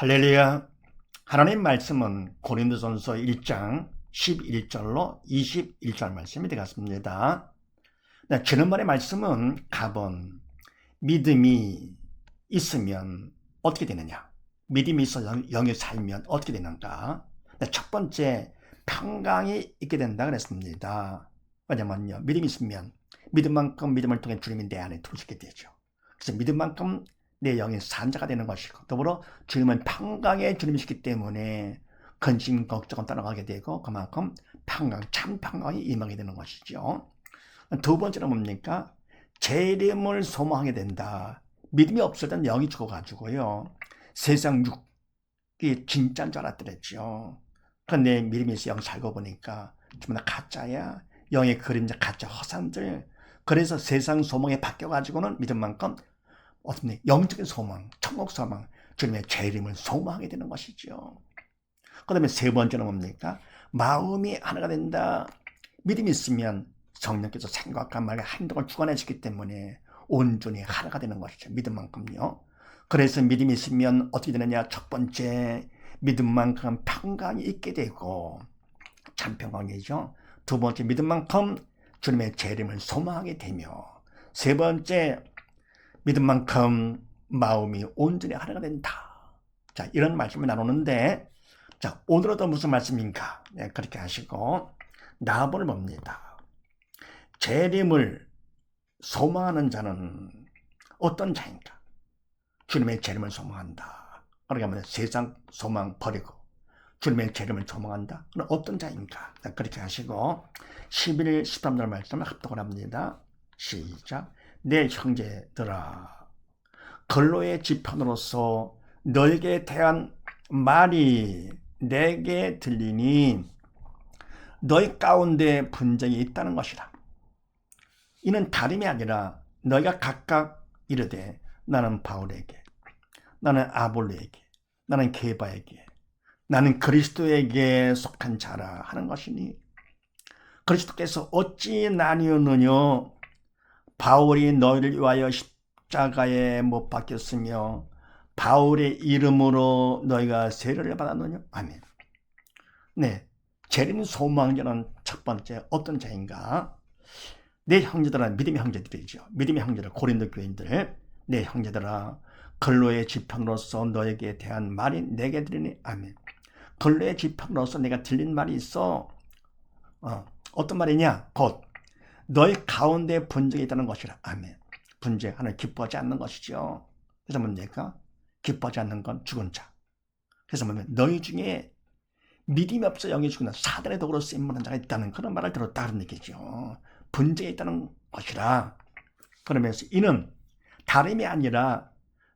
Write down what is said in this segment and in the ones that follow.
할렐루야. 하나님 말씀은 고린도전서 1장 11절로 21절 말씀이 되겠습니다. 네, 지난번의 말씀은 가본 믿음이 있으면 어떻게 되느냐? 믿음이 있어 영이 살면 어떻게 되는가? 네, 첫 번째 평강이 있게 된다 그랬습니다. 왜냐면요 믿음이 있으면 믿음만큼 믿음을 통해 주님이 내 안에 들어오시게 되죠. 그래서 믿음만큼 내 영의 산자가 되는 것이고 더불어 주님은 평강의 주님이시기 때문에 근심 걱정은 떠나가게 되고 그만큼 평강 참 평강이 임하게 되는 것이죠. 두 번째는 뭡니까? 재림을 소망하게 된다. 믿음이 없을 땐 영이 죽어가지고요. 세상 육이 진짜인 줄 알았더랬죠. 그런데 있어 영 살고 보니까 전부 다 가짜야. 영의 그림자 가짜 허상들. 그래서 세상 소망에 바뀌어가지고는 믿음만큼 어떤 영적인 소망, 천국 소망, 주님의 재림을 소망하게 되는 것이죠. 그 다음에 세 번째는 뭡니까? 마음이 하나가 된다. 믿음이 있으면 성령께서 생각과 말과 행동을 주관해주기 때문에 온전히 하나가 되는 것이죠. 믿음만큼요. 그래서 믿음이 있으면 어떻게 되느냐? 첫 번째, 믿음만큼 평강이 있게 되고, 참 평강이죠. 두 번째, 믿음만큼 주님의 재림을 소망하게 되며, 세 번째, 믿음만큼 마음이 온전히 하나가 된다. 자, 이런 말씀을 나누는데, 자, 오늘은 또 무슨 말씀인가? 네, 그렇게 하시고, 나본을 봅니다. 재림을 소망하는 자는 어떤 자인가? 주님의 재림을 소망한다. 그러니까 뭐 세상 소망 버리고, 주님의 재림을 소망한다. 어떤 자인가? 자, 그렇게 하시고, 11, 13절 말씀을 합독을 합니다. 시작. 내 형제들아 근로의 지편으로서 너에게 대한 말이 내게 들리니 너희 가운데 분쟁이 있다는 것이라. 이는 다름이 아니라 너희가 각각 이르되 나는 바울에게 나는 아볼로에게 나는 게바에게 나는 그리스도에게 속한 자라 하는 것이니 그리스도께서 어찌 나뉘었느냐 바울이 너희를 위하여 십자가에 못 박혔으며 바울의 이름으로 너희가 세례를 받았느냐? 아멘. 네. 재림 소망자는 첫 번째 어떤 자인가? 내 형제들아 믿음의 형제들이죠. 믿음의 형제들 고린도 교인들 내 형제들아 근로의 지편으로서 너에게 대한 말이 내게 들리니 아멘. 근로의 지편으로서 내가 들린 말이 있어. 어, 어떤 말이냐? 곧 너희 가운데 분쟁이 있다는 것이라. 아멘. 분쟁 하나 기뻐하지 않는 것이죠. 그래서 뭡니까? 기뻐하지 않는 건 죽은 자. 그래서 뭐냐면 너희 중에 믿음이 없어 영이 죽은 사단의 도구로 쓰임받는 자가 있다는 그런 말을 들었다 그런 얘기죠. 분쟁이 있다는 것이라. 그러면서 이는 다름이 아니라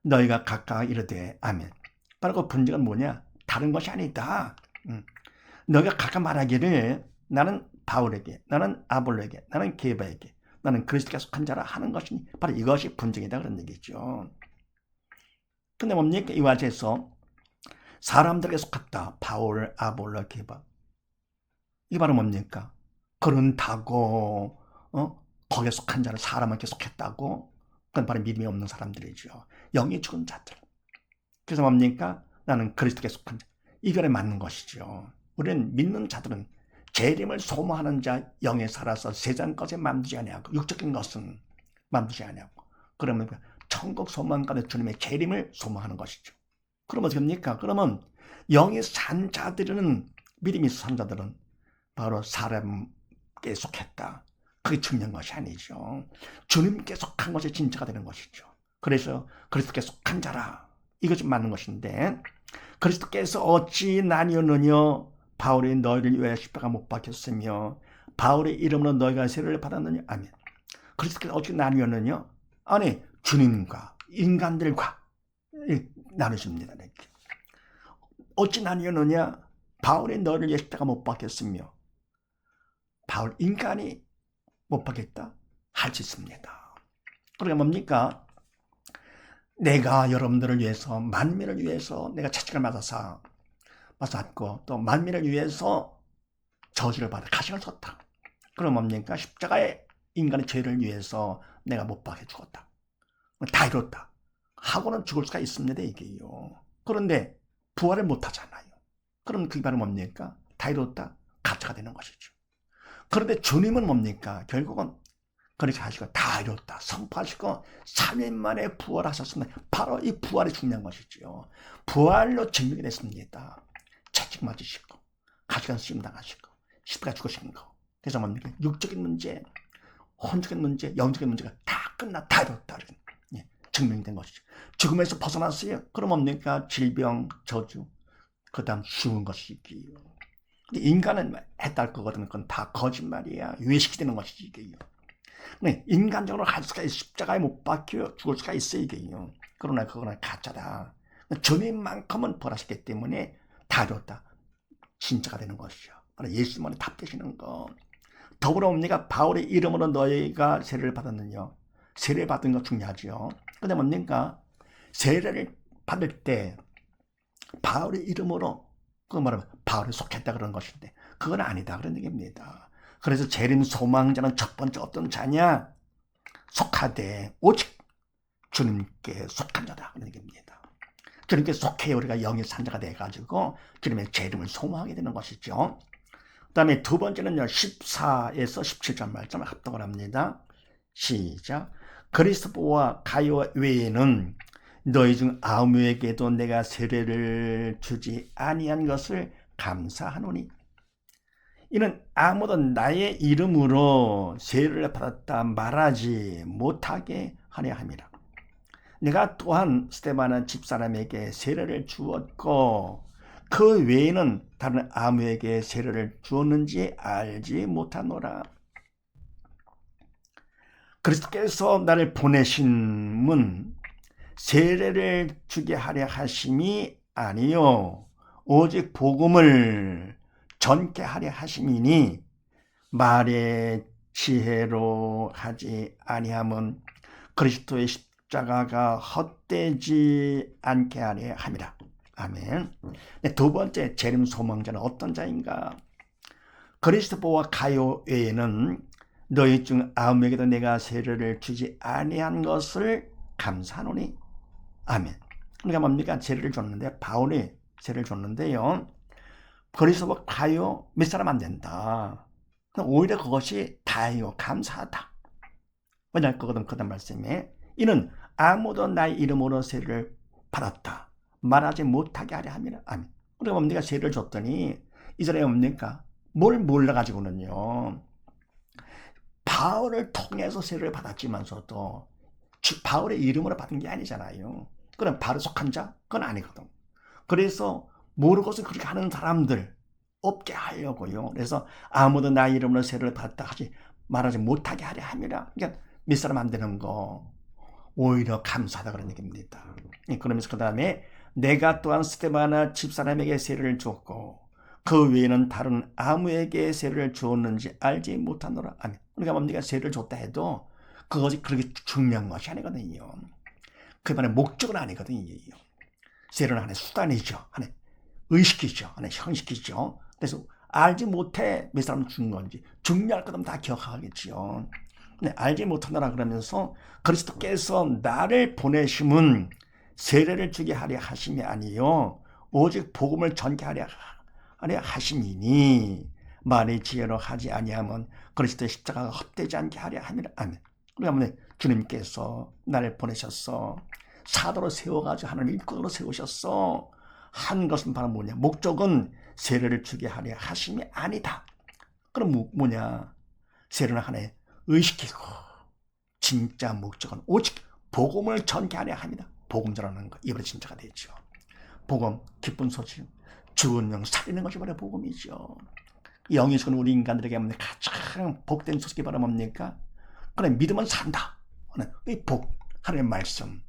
너희가 각각 이르되 아멘. 바로 그 분쟁은 뭐냐? 다른 것이 아니다. 음. 너희가 각각 말하기를 나는 바울에게, 나는 아볼로에게, 나는 게바에게, 나는 그리스도께 속한 자라 하는 것이니 바로 이것이 분쟁이다 그런 얘기죠. 근데 뭡니까? 이와 같서 사람들에게 속했다. 바울, 아볼로, 게바. 이 바로 뭡니까? 그런다고 어? 거기에 속한 자를 사람에게 속했다고? 그건 바로 믿음이 없는 사람들이죠. 영이 죽은 자들. 그래서 뭡니까? 나는 그리스도께 속한 자. 이결에 맞는 것이죠. 우리는 믿는 자들은 재림을 소모하는 자 영에 살아서 세상 것에 만두지 아니하고 육적인 것은 만두지 아니하고 그러면 그 천국 소망가는 주님의 재림을 소모하는 것이죠. 그러면 어떻게 합니까? 그러면 영이 산 자들은 믿음이 산 자들은 바로 사람께 속했다. 그게 중요한 것이 아니죠. 주님께 속한 것이 진짜가 되는 것이죠. 그래서 그리스도께 속한 자라 이것이 맞는 것인데 그리스도께서 어찌 나뉘었느냐 바울이 너희를 위하여 십자가 못 박혔으며 바울의 이름으로 너희가 세례를 받았느냐? 아멘. 그리스도께서 어떻게 나뉘었느냐? 아니 주님과 인간들과 나누십니다. 이렇게. 어찌 나뉘었느냐? 바울이 너를 위해 십자가 못 박혔으며 바울 인간이 못 박혔다? 할 수 있습니다. 그러니까 뭡니까? 내가 여러분들을 위해서 만민을 위해서 내가 채찍을 맞아서 맞았고 또 만민을 위해서 저주를 받아 가식을 섰다. 그럼 뭡니까? 십자가의 인간의 죄를 위해서 내가 못 박혀 죽었다. 다 이뤘다. 하고는 죽을 수가 있습니다, 이게요. 그런데 부활을 못 하잖아요. 그럼 그게 바로 뭡니까? 다 이뤘다. 가짜가 되는 것이죠. 그런데 주님은 뭡니까? 결국은 그렇게 하시고 다 이뤘다. 선포하시고 3일 만에 부활하셨습니다. 바로 이 부활이 중요한 것이죠. 부활로 증명이 됐습니다. 채찍 맞으시고 가시관 쓰임 당하시고 십자가 죽으신 거. 그래서 뭡니까? 육적인 문제, 혼적인 문제, 영적인 문제가 다 끝나 다 이뤘다. 예, 증명이 된 것이죠. 죽음에서 벗어났어요. 그럼 뭡니까? 질병, 저주, 그 다음 죽은 것이기요. 근데 인간은 했다 할 거거든. 그건 다 거짓말이야. 유해시키는 것이지, 이게요. 네, 인간적으로 할 수가 있어. 십자가에 못 박혀 죽을 수가 있어, 이게요. 그러나 그거는 가짜다. 주님만큼은 벌하셨기 때문에 다 줬다. 진짜가 되는 것이죠. 바로 예수만의 답되시는 거. 더불어 옵니까? 바울의 이름으로 너희가 세례를 받았느냐. 세례 받은 거 중요하죠. 근데 뭡니까? 세례를 받을 때 바울의 이름으로 그거 말하면 바울이 속했다 그런 것인데 그건 아니다 그런 얘기입니다. 그래서 재림 소망자는 첫 번째 어떤 자냐? 속하되 오직 주님께 속한 자다 그런 얘기입니다. 주님께 속해 우리가 영의 산자가 돼가지고 주님의 재림을 소망하게 되는 것이죠. 그 다음에 두 번째는요 14에서 17절 말씀을 합독을 합니다. 시작 그리스도와 가요 외에는 너희 중 아무에게도 내가 세례를 주지 아니한 것을 감사하노니 이는 아무도 나의 이름으로 세례를 받았다 말하지 못하게 하려 함이라. 내가 또한 스테바나 집사람에게 세례를 주었고 그 외에는 다른 아무에게 세례를 주었는지 알지 못하노라. 그리스도께서 나를 보내신문 세례를 주게 하려 하심이 아니요 오직 복음을 전케 하려 하심이니 말의 지혜로 하지 아니함은 그리스도의 십자가가 헛되지 않게 하려 함이라. 아멘. 네, 두 번째 재림 소망자는 어떤 자인가? 그리스도와 가요 외에는 너희 중 아무에게도 내가 세례를 주지 아니한 것을 감사하노니 아멘. 그러니까 뭡니까? 세례를 줬는데 바울이 세례를 줬는데요. 그리스도와 가요 몇 사람 안 된다. 오히려 그것이 다요 감사하다. 왜냐 그거든 그다음 말씀에 이는 아무도 나의 이름으로 세례를 받았다. 말하지 못하게 하려 함이라. 아멘. 그러니까 뭡니까? 세례를 줬더니 이 사람이 뭡니까? 뭘 몰라가지고는요. 바울을 통해서 세례를 받았지만서도 바울의 이름으로 받은 게 아니잖아요. 그럼 바로 속한 자? 그건 아니거든. 그래서 모르고서 그렇게 하는 사람들 없게 하려고요. 그래서 아무도 나 이름으로 세례를 받다 하지 말하지 못하게 하려 함이라. 그러니까 몇 사람 안 되는 거 오히려 감사하다 그런 얘기입니다. 예, 그러면서 그 다음에 내가 또한 스테바나 집사람에게 세례를 주었고 그 외에는 다른 아무에게 세례를 주었는지 알지 못하노라. 아멘. 그러니까 뭡니까? 세례를 줬다 해도 그것이 그렇게 중요한 것이 아니거든요. 그 말의 목적은 아니거든요. 세례는 하나의 수단이죠. 하나의 의식이죠. 하나의 형식이죠. 그래서 알지 못해 몇 사람 준 건지 중요할 거면 다 기억하겠지요. 근데 알지 못하느라 그러면서 그리스도께서 나를 보내심은 세례를 주게 하려 하심이 아니요 오직 복음을 전개하려 하려 하심이니 말의 지혜로 하지 아니하면 그리스도의 십자가가 헛되지 않게 하려 함이라 아멘. 그러니까 주님께서 나를 보내셨어 사도로 세워가지고 하나님 일꾼으로 세우셨어 한 것은 바로 뭐냐 목적은 세례를 주게 하려 하심이 아니다. 그럼 뭐, 냐 세례는 하나의 의식이고 진짜 목적은 오직 복음을 전개하려 합니다. 복음 전하는 것 이번에 진짜가 되죠. 복음 기쁜 소식 죽은 영 살리는 것이 바로 복음이죠. 영이 죽은 우리 인간들에게 가장 복된 소식이 바로 뭡니까? 그래 믿으면 산다. 이 복, 하나님의 말씀,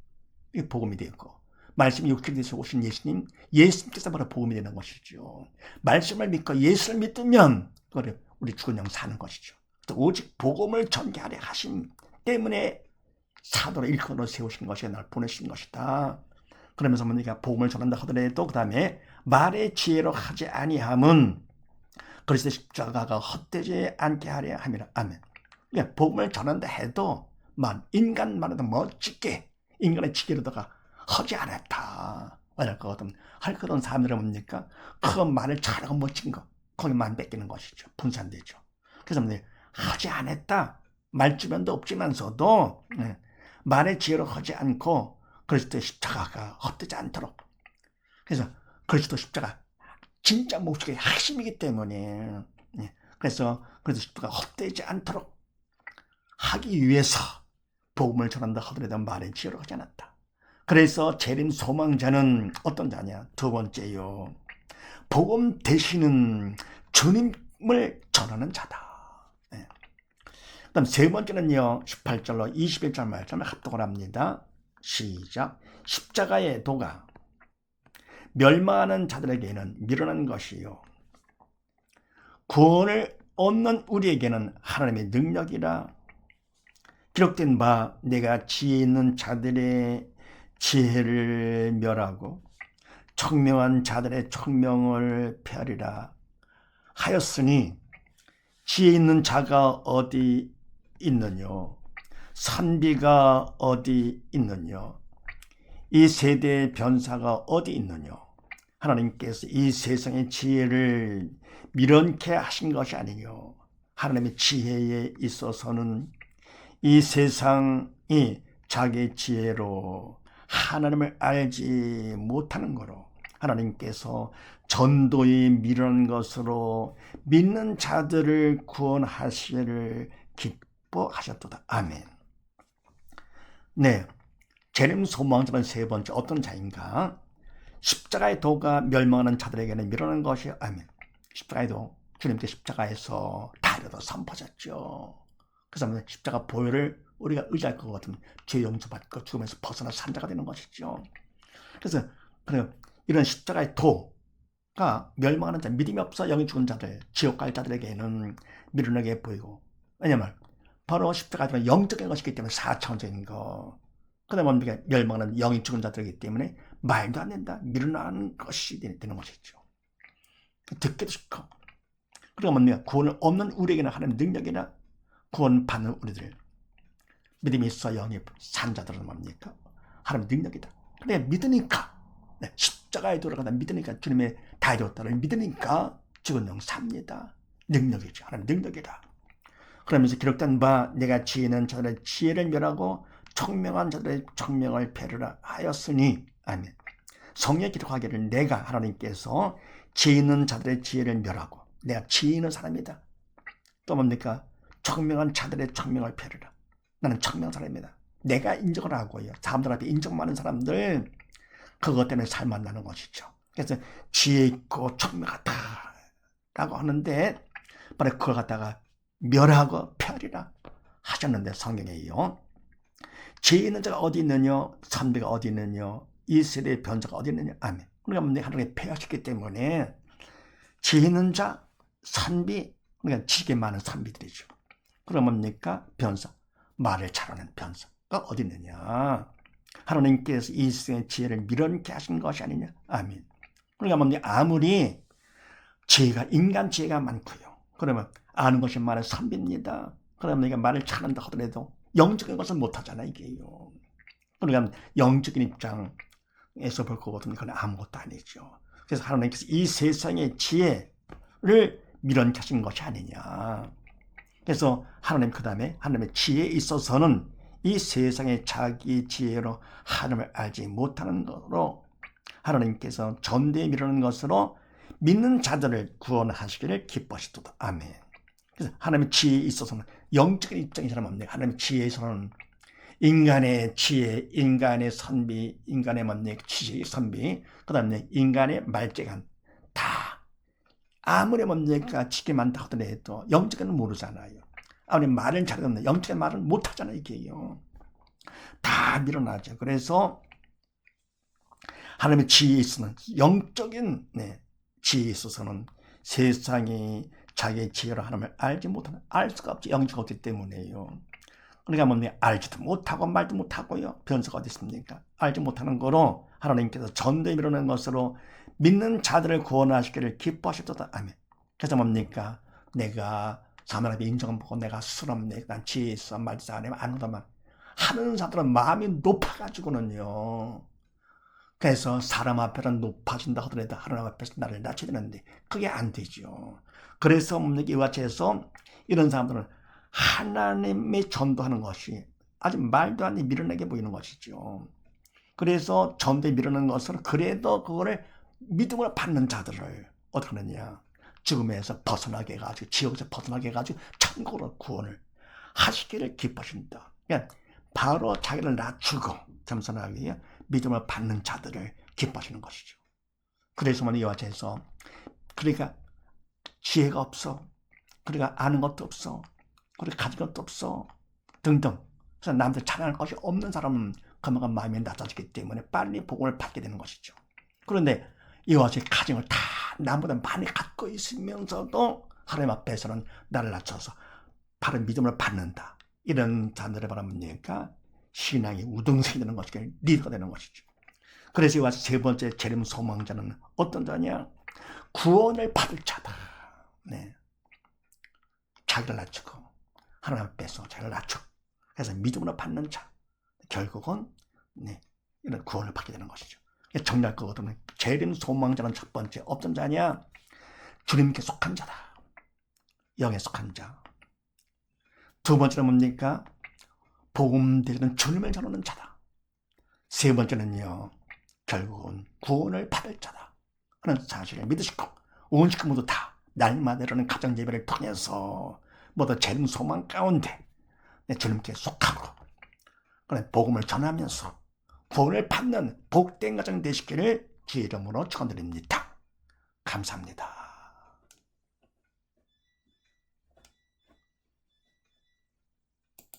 이 복음이 되었고 말씀이 되서 오신 예수님, 예수님께서 바로 복음이 되는 것이죠. 말씀을 믿고 예수를 믿으면 그래 우리 죽은 영 사는 것이죠. 오직 복음을 전개하려 하신 때문에 사도로 일꾼으로 세우신 것이 날 보내신 것이다. 그러면서 뭐니까 복음을 전한다 하더라도 그 다음에 말의 지혜로 하지 아니함은 그리스도 십자가가 헛되지 않게 하려 함이라. 아멘. 그러니까 복음을 전한다 해도 만 인간만 해도 멋지게 인간의 지혜로다가 하지 않았다. 할 거거든. 할 거던 사람들은 뭡니까? 그 말을 잘하고 멋진 거. 거기만 뺏기는 것이죠. 분산되죠. 그래서 뭐 하지 않았다. 말주변도 없지만서도 네, 말의 지혜로 하지 않고 그리스도 십자가가 헛되지 않도록 그래서 그리스도 십자가 진짜 목적의 핵심이기 때문에 네, 그래서 그리스도 십자가 헛되지 않도록 하기 위해서 복음을 전한다 하더라도 말의 지혜로 하지 않았다. 그래서 재림 소망자는 어떤 자냐? 두 번째요. 복음 되시는 주님을 전하는 자다. 네. 그다음 세 번째는요. 18절로 21절 말씀을 합독을 합니다. 시작. 십자가의 도가 멸망하는 자들에게는 미련한 것이요. 구원을 얻는 우리에게는 하나님의 능력이라 기록된 바 내가 지혜 있는 자들의 지혜를 멸하고 청명한 자들의 청명을 폐하리라 하였으니 지혜 있는 자가 어디 있느뇨? 산비가 어디 있느뇨? 이 세대의 변사가 어디 있느뇨? 하나님께서 이 세상의 지혜를 밀어넣게 하신 것이 아니뇨? 하나님의 지혜에 있어서는 이 세상이 자기 지혜로 하나님을 알지 못하는 거로 하나님께서 전도에 미련 것으로 믿는 자들을 구원하시기를 기뻐 하셨도다. 아멘. 네. 재림 소망자는 세 번째 어떤 자인가? 십자가의 도가 멸망하는 자들에게는 미련한 것이 아멘. 십자가의 도 주님께 십자가에서 다려도 선포하셨죠. 그래서 십자가 보혈을 우리가 의지할 것 같으면 죄 용서받고 죽음에서 벗어나 산자가 되는 것이죠. 그래서 그래 이런 십자가의 도가 멸망하는 자, 믿음이 없어 영이 죽은 자들, 지옥 갈 자들에게는 미련하게 보이고 왜냐면 바로 십자가는 영적인 것이기 때문에 사천적인 거. 그다음에 뭡니까? 멸망하는 영이 죽은 자들이기 때문에 말도 안 된다. 미련한 것이 되는 것이죠. 듣기도 싫고. 그리고 뭡니까? 구원을 없는 우리에게는 하나님 능력이나 구원 받는 우리들 믿음이 있어 영이 산 자들은 뭡니까? 하나님 능력이다. 그래 믿으니까 네, 십자가에 돌아가다 믿으니까 주님의 다 이뤘다를 믿으니까 죽은 영 삽니다. 능력이죠. 하나님 능력이다. 그러면서 기록된 바 내가 지혜는 자들의 지혜를 멸하고 청명한 자들의 청명을 폐르라 하였으니 아멘. 성경 기록하기를 내가 하나님께서 지혜 있는 자들의 지혜를 멸하고 내가 지혜 있는 사람이다. 또 뭡니까? 청명한 자들의 청명을 폐르라. 나는 청명 사람입니다. 내가 인정을 하고요. 사람들 앞에 인정 많은 사람들 그것 때문에 살만 나는 것이죠. 그래서 지혜 있고 청명하다라고 하는데 바로 그걸 갖다가 멸하고 폐하리라 하셨는데 성경에요. 지혜 있는 자가 어디 있느냐 선비가 어디 있느냐 이 세대의 변자가 어디 있느냐 아멘. 그러니까 하나님이 폐하셨기 때문에 지혜 있는 자 선비 그러니까 지게 많은 선비들이죠. 그럼 뭡니까? 변사. 말을 잘하는 변사가 어디 있느냐? 하나님께서 이 세상의 지혜를 밀어넣게 하신 것이 아니냐? 아멘. 그러니까 뭡니까? 아무리 지혜가, 인간 지혜가 많고요. 그러면 아는 것이 말의 선비입니다. 그러면 내가 말을 잘한다 하더라도 영적인 것은 못하잖아, 이게요. 그러니까 영적인 입장에서 볼 거거든요. 그건 아무것도 아니죠. 그래서 하나님께서 이 세상의 지혜를 밀어넣게 하신 것이 아니냐. 그래서 하나님 그 다음에 하나님의 지혜에 있어서는 이 세상의 자기 지혜로 하나님을 알지 못하는 것으로 하나님께서 전대에 미루는 것으로 믿는 자들을 구원하시기를 기뻐하시도다. 아멘. 그래서 하나님의 지혜에 있어서는 영적인 입장에서는 뭡니까? 하나님의 지혜에서는 인간의 지혜, 인간의 선비, 인간의 뭡니까? 지혜의 선비, 그 다음에 인간의 말재간 다 아무리 뭡니까 지게 많다 하더라도 영적은 모르잖아요. 아무리 말을 잘하는 영적인 말은 못하잖아요. 이게요. 다 밀어나죠. 그래서 하나님의 지혜에 있어서는 영적인 네, 지혜에 있어서는 세상이 자기의 지혜로 하나님을 알지 못하는 알 수가 없지 영적 없기 때문에요. 그러니까 뭡니까 알지도 못하고 말도 못하고요. 변수가 어디 있습니까? 알지 못하는 거로 하나님께서 전대 밀어낸 것으로 믿는 자들을 구원하시기를 기뻐하셨다. 아멘. 그래서 뭡니까? 내가 사람의 인정을 보고 내가 스럽네. 난 지혜 있어. 말도 안 하면 안 하더만. 하는 사람들은 마음이 높아가지고는요. 그래서 사람 앞에는 높아진다 하더라도 하나님 앞에서 나를 낮춰야 되는데 그게 안 되죠. 그래서 이와 같이해서 이런 사람들은 하나님의 전도하는 것이 아주 말도 안돼 밀어내게 보이는 것이죠. 그래서 전도에 밀어내는 것은 그래도 그거를 믿음으로 받는 자들을 어떻게 하느냐. 죽음에서 벗어나게 해가지고 지옥에서 벗어나게 해가지고 천국으로 구원을 하시기를 기뻐하신다. 그러니까 바로 자기를 낮추고 겸손하게 위해 믿음을 받는 자들을 기뻐하시는 것이죠. 그래서 만 이와 같이해서 그러니까 지혜가 없어. 그러니까 아는 것도 없어. 그리고 가진 것도 없어. 등등. 그래서 남들 찬양할 것이 없는 사람은 그만큼 마음이 낮아지기 때문에 빨리 복음을 받게 되는 것이죠. 그런데 이와 같이 가정을 다 남보다 많이 갖고 있으면서도 하나님 앞에서는 나를 낮춰서 바른 믿음을 받는다. 이런 자들을 바라보니까 신앙이 우등생이 되는 것이고 리더가 되는 것이죠. 그래서 이와 세 번째 재림 소망자는 어떤 자냐? 구원을 받을 자다. 네. 자기를 낮추고 하나님 앞에서 자기를 낮추고 그래서 믿음으로 받는 자. 결국은 네, 이런 구원을 받게 되는 것이죠. 정리할 거거든요. 재림 소망자는 첫 번째 어떤 자냐? 주님께 속한 자다. 영에 속한 자. 두 번째는 뭡니까? 복음 되는 주님을 전하는 자다. 세 번째는요. 결국은 구원을 받을 자다. 하는 사실을 믿으시고 온식구 모두 다 날마다 이르는 가정 예배를 통해서 모두 재림 소망 가운데 내 주님께 속하고 그런 복음을 전하면서 구원을 받는 복된 가정 되시기를 주의 이름으로 축원드립니다. 감사합니다.